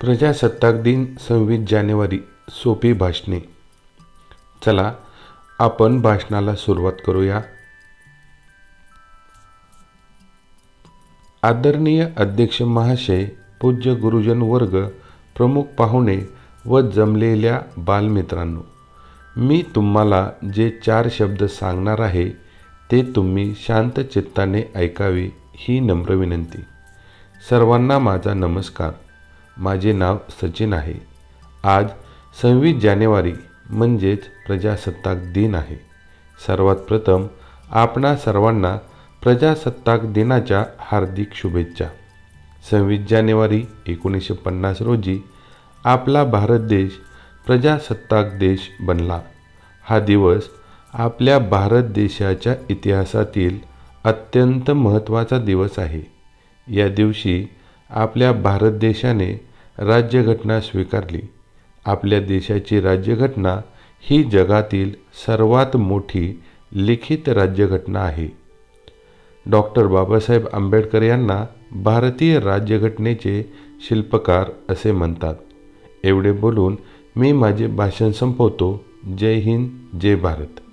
प्रजासत्ताक दिन सव्वीस जानेवारी सोपी भाषणे. चला आपण भाषणाला सुरुवात करूया. आदरणीय अध्यक्ष महाशय पूज्य गुरुजन वर्ग प्रमुख पाहुणे व जमलेल्या बालमित्रांनो मी तुम्हाला जे चार शब्द सांगणार आहे ते तुम्ही शांत चित्ताने ऐकावे ही नम्र विनंती. सर्वांना माझा नमस्कार. माझे नाव सचिन आहे. आज सव्वीस जानेवारी म्हणजेच प्रजासत्ताक दिन आहे. सर्वात प्रथम आपणा सर्वांना प्रजासत्ताक दिनाच्या हार्दिक शुभेच्छा. सव्वीस जानेवारी एकोणीसशे पन्नास रोजी आपला भारत देश प्रजासत्ताक देश बनला. हा दिवस आपल्या भारत देशाच्या इतिहासातील अत्यंत महत्त्वाचा दिवस आहे. या दिवशी आपल्या भारत देशाने राज्यघटना स्वीकारली. आपल्या देशाची राज्यघटना ही जगातील सर्वात मोठी लिखित राज्यघटना आहे. डॉक्टर बाबासाहेब आंबेडकर यांना भारतीय राज्यघटनेचे शिल्पकार असे म्हणतात. एवढे बोलून मी माझे भाषण संपवतो. जय हिंद जय भारत.